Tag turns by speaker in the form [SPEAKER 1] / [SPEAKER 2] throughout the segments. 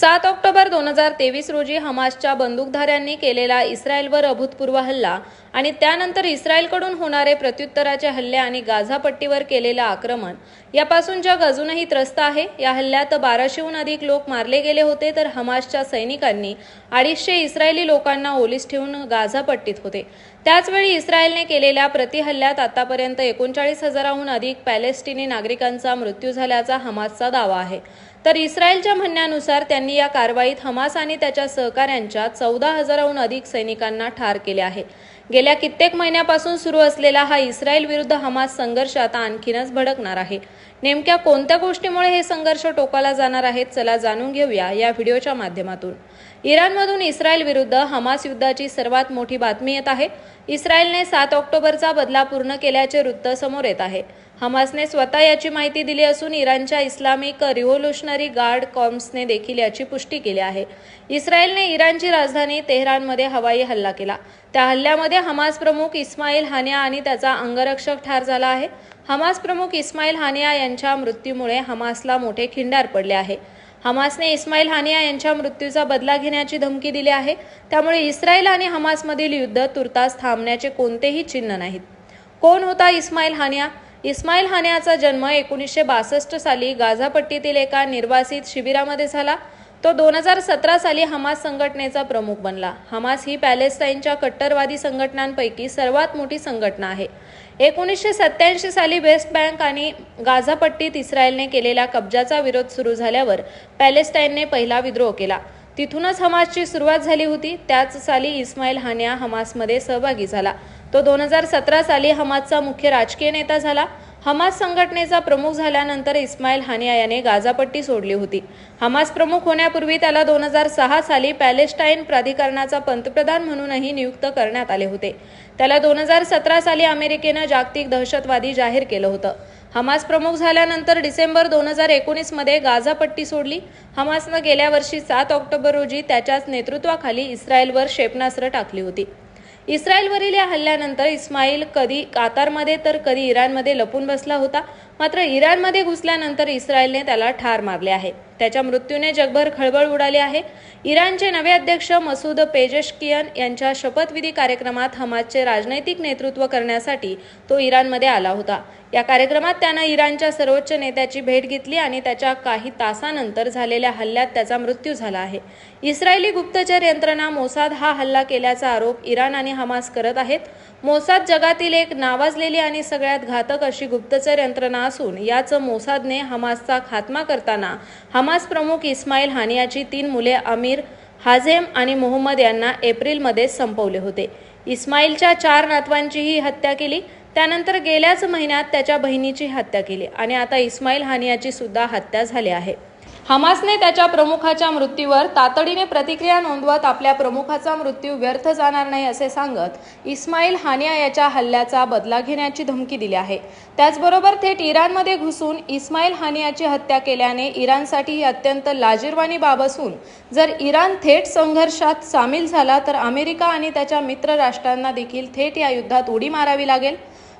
[SPEAKER 1] सात ऑक्टोबर दोन हजार तेवीस रोजी हमासच्या बंदूकधाऱ्यांनी केलेला इस्रायलवर अभूतपूर्व हल्ला आणि त्यानंतर इस्रायलकडून होणारे प्रत्युत्तराचे हल्ले आणि गाझापट्टीवर केलेलं आक्रमण यापासून जग अजूनही त्रस्त आहे. या हल्ल्यात बाराशेहून अधिक लोक मारले गेले होते तर हमासच्या सैनिकांनी अडीचशे इस्रायली लोकांना ओलीस ठेवून गाझापट्टीत होते. त्याचवेळी इस्रायलने केलेल्या प्रतिहल्ल्यात आतापर्यंत एकोणचाळीस हजाराहून अधिक पॅलेस्टिनी नागरिकांचा मृत्यू झाल्याचा हमासचा दावा आहे. तर इस्रायलच्या म्हणण्यानुसार त्यांनी या कारवाईत हमास आणि त्याच्या सहकाऱ्यांच्या चौदा हजाराहून अधिक सैनिकांना ठार केले आहे. गेल्या कित्येक महिन्यापासून सुरू असलेला हा इस्रायल विरुद्ध हमास संघर्ष आता आणखीनच भडकणार आहे. नेमक्या कोणत्या गोष्टीमुळे हे संघर्ष टोकाला जाणार आहेत चला जाणून घेऊया या व्हिडिओच्या माध्यमातून. इराणमधून इस्रायल विरुद्ध हमास युद्धाची सर्वात मोठी बातमी येत आहे. इस्रायलने सात ऑक्टोबरचा बदला पूर्ण केल्याचे वृत्त समोर येत आहे. हमासने स्वतः याची माहिती दिली असून इराणच्या इस्लामिक रिव्होल्युशनरी गार्ड कॉम्सने देखील याची पुष्टी केली आहे. इस्रायलने इराणची राजधानी तेहरानमध्ये हवाई हल्ला केला. त्या हल्ल्यामध्ये हमास प्रमुख इस्माईल हानिया आणि त्याचा अंगरक्षक ठार झाला आहे. हमास प्रमुख इस्माईल हानिया यांच्या मृत्यूमुळे हमासला मोठे खिंडार पडले आहे. हमासने इस्माईल हानिया यांच्या मृत्यूचा बदला घेण्याची धमकी दिली आहे. त्यामुळे इस्रायल आणि हमासमधील युद्ध तुर्तास थांबण्याचे कोणतेही चिन्ह नाहीत. कोण होता इस्माईल हानिया? इस्माईल हानियाचा जन्म एकोणीसशे बासष्ट साली गाझापट्टीतील एका निर्वासित शिबिरामध्ये झाला. तो दोन हजार सतरा साली हमास संघटनेचा प्रमुख बनला. हमास ही पॅलेस्टाईनच्या कट्टरवादी संघटनांपैकी सर्वात मोठी संघटना आहे. एकोणीसशे सत्याऐंशी साली वेस्ट बँक आणि गाझापट्टीत इस्रायलने केलेल्या कब्जाचा विरोध सुरू झाल्यावर पॅलेस्टाईनने पहिला विद्रोह केला. तिथूनच हमासची सुरुवात झाली होती. त्याच साली इस्माईल हानिया हमासमध्ये सहभागी झाला. तो दोन हजार सतरा साली हमासचा मुख्य राजकीय नेता झाला. हमास संघटनेचा प्रमुख झाल्यानंतर इस्माईल हानिया याने गाझापट्टी सोडली होती. हमास प्रमुख होण्यापूर्वी त्याला दोन हजार सहा साली पॅलेस्टाईन प्राधिकरणाचा पंतप्रधान म्हणूनही नियुक्त करण्यात आले होते. त्याला दोन हजार सतरा साली अमेरिकेनं जागतिक दहशतवादी जाहीर केलं होतं. हमास प्रमुख झाल्यानंतर डिसेंबर दोन हजार एकोणीसमध्ये गाझापट्टी सोडली. हमासनं गेल्या वर्षी सात ऑक्टोबर रोजी त्याच्याच नेतृत्वाखाली इस्रायलवर क्षेपणास्त्र टाकली होती. इस्रायलवरील या हल्ल्यानंतर इस्माईल कधी कातारमध्ये तर कधी इराणमध्ये लपून बसला होता. मात्र इराणमध्ये घुसल्यानंतर इस्रायलने त्याला ठार मारले आहे. त्याच्या मृत्यूने जगभर खळबळ उडाली आहे. इराणचे नवे अध्यक्ष मसूद पेजेशकियन यांच्या शपथविधी कार्यक्रमात हमासचे राजनैतिक नेतृत्व करण्यासाठी तो इराणमध्ये आला होता. या कार्यक्रमात त्यानं इराणच्या सर्वोच्च नेत्याची भेट घेतली आणि त्याच्या काही तासानंतर झालेल्या हल्ल्यात त्याचा मृत्यू झाला आहे. इस्रायली गुप्तचर यंत्रणा मोसाद हा हल्ला केल्याचा आरोप इराण आणि हमास करत आहेत. मोसाद जगातील एक नावाजलेली आणि सगळ्यात घातक अशी गुप्तचर यंत्रणा असून याच मोसादने हमासचा खात्मा करताना हमास प्रमुख इस्माईल हानियाची तीन मुले अमीर हाझेम आणि मोहम्मद यांना एप्रिलमध्ये संपवले होते. इस्माईलच्या चार नातवांचीही हत्या केली. त्यानंतर गेल्याच महिन्यात त्याच्या बहिणीची हत्या केली आणि आता इस्माईल हानियाची सुद्धा हत्या झाली आहे. हमासने त्याच्या प्रमुखाच्या मृत्यूवर तातडीने प्रतिक्रिया नोंदवत आपल्या प्रमुखाचा मृत्यू व्यर्थ जाणार नाही असे सांगत इस्माईल हानिया याच्या हल्ल्याचा बदला घेण्याची धमकी दिली आहे. त्याचबरोबर थेट इराणमध्ये घुसून इस्माईल हानियाची हत्या केल्याने इराणसाठी ही अत्यंत लाजीरवाणी बाब असून जर इराण थेट संघर्षात सामील झाला तर अमेरिका आणि त्याच्या मित्र राष्ट्रांना देखील थेट या युद्धात उडी मारावी लागेल.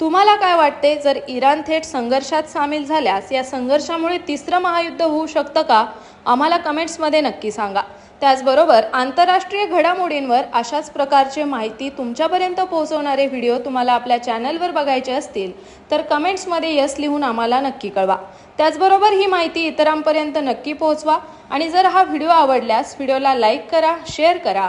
[SPEAKER 1] तुम्हाला काय वाटते? जर इराण थेट संघर्षात सामील झाल्यास या संघर्षामुळे तिसरं महायुद्ध होऊ शकतं का? आम्हाला कमेंट्समध्ये नक्की सांगा. त्याचबरोबर आंतरराष्ट्रीय घडामोडींवर अशाच प्रकारचे माहिती तुमच्यापर्यंत पोहोचवणारे व्हिडिओ तुम्हाला आपल्या चॅनलवर बघायचे असतील तर कमेंट्समध्ये यस लिहून आम्हाला नक्की कळवा. त्याचबरोबर ही माहिती इतरांपर्यंत नक्की पोहोचवा आणि जर हा व्हिडिओ आवडल्यास व्हिडिओला लाईक करा शेअर करा.